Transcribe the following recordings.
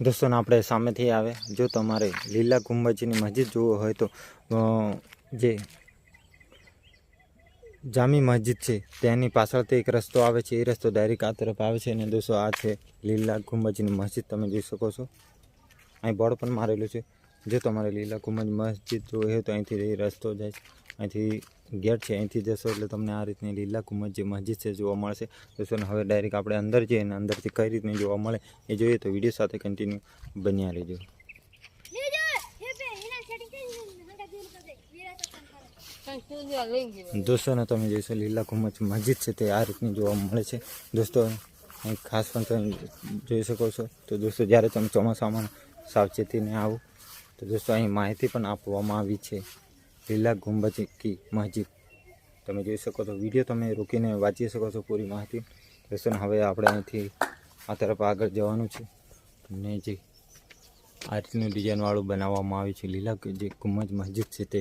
દોસ્તોને આપણે સામેથી આવે. જો તમારે લીલા ગુંબજની મસ્જિદ જોવો હોય તો જે જામી મસ્જિદ છે તેની પાછળથી એક રસ્તો આવે છે. એ રસ્તો ડાયરેક્ટ આ તરફ આવે છે અને દોસ્તો આ છે લીલા ગુંબજની મસ્જિદ. તમે જોઈ શકો છો. અહીં બોર્ડ પણ મારેલું છે. જો તમારે લીલા ગુંબજ મસ્જિદ જોવી હોય તો અહીંથી રસ્તો જાય છે. અહીંથી ગેટ છે, અહીંથી જશો એટલે તમને આ રીતની લીલા ગુંબજ જે મસ્જિદ છે જોવા મળશે. દોસ્તોને હવે ડાયરેક્ટ આપણે અંદર જઈએ અને અંદરથી કઈ રીતની જોવા મળે એ જોઈએ તો વીડિયો સાથે કન્ટિન્યુ બન્યા રહેજો. દોસ્તોને તમે જોઈશો લીલા ગુંબજ મસ્જિદ છે તે આ રીતની જોવા મળે છે. દોસ્તો, અહીં ખાસ પણ તમે જોઈ શકો છો. તો દોસ્તો, જ્યારે તમે ચોમાસામાં સાવચેતીને આવો, તો દોસ્તો, અહીં માહિતી પણ આપવામાં આવી છે. લીલા ગુંબજ કી મસ્જિદ તમે જોઈ શકો છો. વીડિયો તમે રોકીને વાંચી શકો છો પૂરી માહિતી. દોસ્તોને હવે આપણે અહીંથી આ તરફ આગળ જવાનું છે. અને જે આ રીતનું ડિઝાઇનવાળું બનાવવામાં આવ્યું છે, લીલા જે ગુંબજ મસ્જિદ છે તે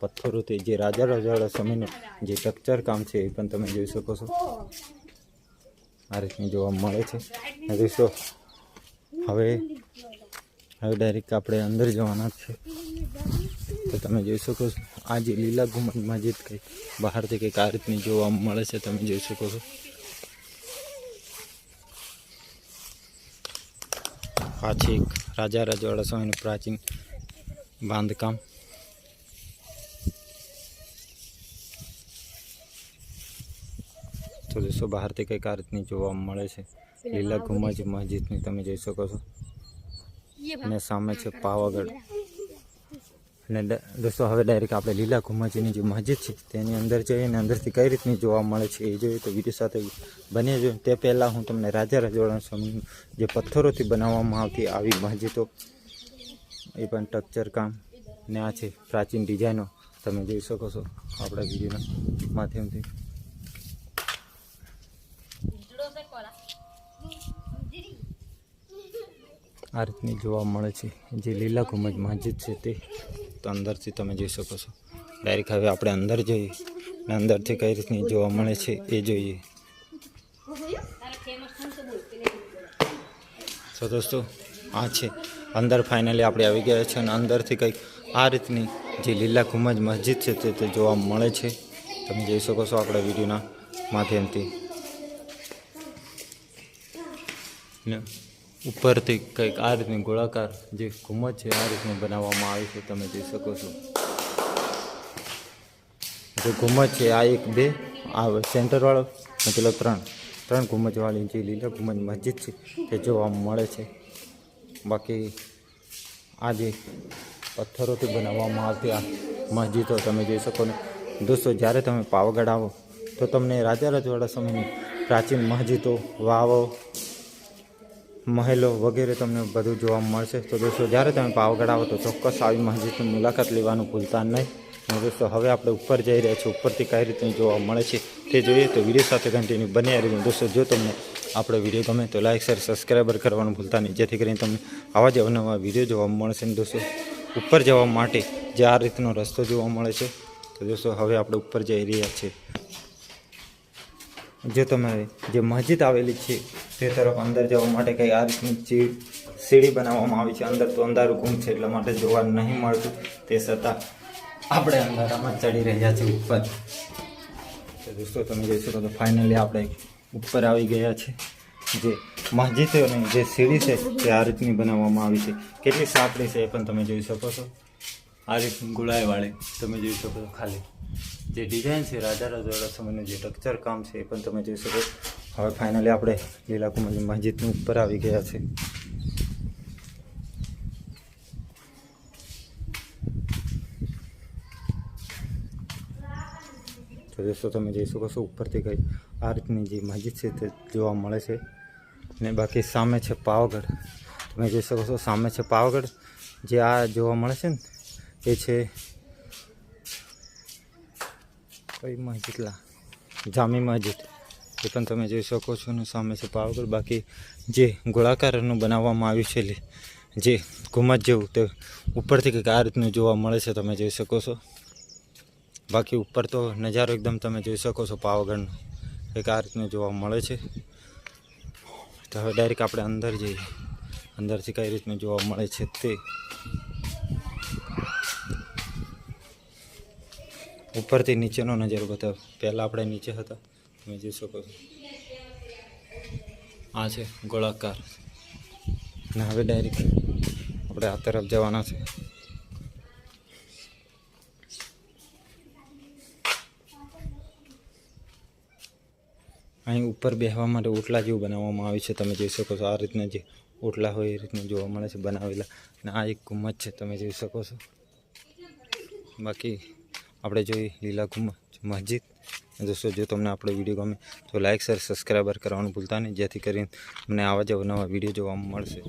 પથ્થરોથી જે રાજા રજવાડા સમયનું જે સ્ટ્રક્ચર કામ છે એ પણ તમે જોઈ શકો છો. આ રીતની જોવા મળે છે. દોસ્તો હવે હવે ડાયરેક્ટ આપણે અંદર જવાના છે. તો તમે જોઈ શકો છો. આ જે લીલા ગુંબજ મસ્જિદ કંઈ બહારથી કંઈક આ રીતની જોવા મળે છે તમે જોઈ શકો છો. આ છે એક રાજા રજવાડા સમયનું પ્રાચીન બાંધકામ. તો જોશો બહારથી કંઈક આ રીતની જોવા મળે છે. લીલા ગુંબજ મસ્જિદની તમે જોઈ શકો છો. અને સામે છે પાવાગઢ. અને દોસ્તો, હવે ડાયરેક્ટ આપણે લીલા ઘુમાજીની જે મસ્જિદ છે, તેની અંદર જઈએ અને અંદરથી કઈ રીતની જોવા મળે છે એ જોઈએ તો વીડિયો સાથે બને જોઈએ તે પહેલાં હું તમને રાજા રજવાડા સમયનું જે પથ્થરોથી બનાવવામાં આવતી આવી મસ્જિદો, એ પણ ટક્ચર કામ ને આ છે પ્રાચીન ડિઝાઇનો તમે જોઈ શકો છો આપણા વિડીયોના માધ્યમથી. આ રીતની જોવા મળે છે. જે લીલા ગુંબજ મસ્જિદ છે તે. તો અંદરથી તમે જોઈ શકો છો. ડાયરેક્ટ હવે આપણે અંદર જોઈએ. અને અંદરથી કઈ રીતની જોવા મળે છે એ જોઈએ. તો દોસ્તો, આ છે. અંદર ફાઇનલી આપણે આવી ગયા છે અને અંદરથી કંઈક આ રીતની જે લીલા ગુંબજ મસ્જિદ છે તે તે જોવા મળે છે. તમે જોઈ શકો છો આપણા વિડીયોના માધ્યમથી. ને ઉપરથી કંઈક આ રીતની ગોળાકાર જે ઘુમ્મત છે, આ રીતનું બનાવવામાં આવી છે, તમે જોઈ શકો છો. જે ઘુમ્મત છે, આ એક, બે, આ સેન્ટરવાળો, મતલબ ત્રણ ત્રણ ઘુમ્મજવાળી જે લીલા ઘુમ્મત મસ્જિદ છે, તે જોવા મળે છે. બાકી આ જે પથ્થરોથી બનાવવામાં આવતી આ મસ્જિદો, તમે જોઈ શકો ને. દોસ્તો, જ્યારે તમે પાવાગઢ આવો, તો તમને રાજા રજવાડા સમયની પ્રાચીન મસ્જિદો, વાવો મહેલો વગેરે તમને બધું જોવા મળશે. તો દોસ્તો, જ્યારે તમે પાવાગઢ આવો તો ચોક્કસ આવી મસ્જિદની મુલાકાત લેવાનું ભૂલતા નહીં. દોસ્તો, હવે આપણે ઉપર જઈ રહ્યા છીએ. ઉપરથી કઈ રીતે જોવા મળે છે તે જોઈએ. તો વીડિયો સાથે કન્ટિન્યુ બન્યા રહીને દોસ્તો, જો તમને આપણો વીડિયો ગમે તો લાઇક શેર સબસ્ક્રાઈબર કરવાનું ભૂલતા નહીં. જેથી કરીને તમને આવા જ અવનવા વીડિયો જોવા મળશે. ને દોસ્તો, ઉપર જવા માટે જે આ રીતનો રસ્તો જોવા મળે છે, તો દોસ્તો, હવે આપણે ઉપર જઈ રહ્યા છીએ. જો તમારે જે મસ્જિદ આવેલી છે તે તરફ અંદર જવા માટે કંઈ આ રીતની સીડી બનાવવામાં આવી છે. અંદર તો અંધારું ગુમ છે એટલા માટે જોવા નહીં મળતું. તે છતાં આપણે અંધારામાં ચડી રહ્યા છીએ ઉપર. તો દોસ્તો, તમે જોઈ શકો તો ફાઇનલી આપણે ઉપર આવી ગયા છે. જે મસ્જિદોની જે સીડી છે, તે આ રીતની બનાવવામાં આવી છે. કેટલી સાંકડી છે એ પણ તમે જોઈ શકો છો. આ રીતની ગુળાઈવાળી તમે જોઈ શકો છો ખાલી. જે ડિઝાઇન છે રાજા રજવાડા સમયનું જે ટક્ચર કામ છે એ પણ તમે જોઈ શકો હવે ફાઇનલી આપણે લીલા લીલાકુમારી મસ્જિદની ઉપર આવી ગયા છે. તો દોસ્તો, તમે જોઈ શકો છો, ઉપરથી કઈ આ રીતની જે મસ્જિદ છે તે જોવા મળે છે. ને બાકી સામે છે પાવાગઢ. તમે જોઈ શકો છો, સામે છે પાવાગઢ. જે આ જોવા મળે છે ને, એ છે કઈ મસ્જિદલા? જામી મસ્જિદ. એ પણ તમે જોઈ શકો છો અને સામે છે પાવાગઢ બાકી જે ગોળાકારનું બનાવવામાં આવ્યું છે જે ઘુમત જેવું તે ઉપરથી કંઈક આ રીતનું જોવા મળે છે, તમે જોઈ શકો છો. બાકી ઉપર તો નજારો એકદમ તમે જોઈ શકો છો પાવાગઢનો એક આ રીતનું જોવા મળે છે. તો હવે ડાયરેક્ટ આપણે અંદર જઈએ. અંદરથી કઈ રીતનું જોવા મળે છે તે. ઉપરથી નીચેનો નજારો બતાવ. પહેલાં આપણે નીચે હતા. તમે જોઈ શકો છો. આ છે ગોળાકાર. અને હવે ડાયરેક્ટ આપણે આ તરફ જવાના છે. અહીં ઉપર બેસવા માટે ઓટલા જેવું બનાવવામાં આવ્યું છે. તમે જોઈ શકો છો આ રીતના જે ઓટલા હોય એ રીતના જોવા મળે છે બનાવેલા. અને આ એક ગુમ્મત છે, તમે જોઈ શકો છો. બાકી આપણે જોઈએ લીલા ગુમ્મત મસ્જિદ. દોસ્તો, જો તમને આપણો વીડિયો ગમે તો લાઇક શેર સબસ્ક્રાઈબર કરવાનું ભૂલતા નહીં. જેથી કરીને તમને આવા જ નવા વીડિયો જોવા મળશે.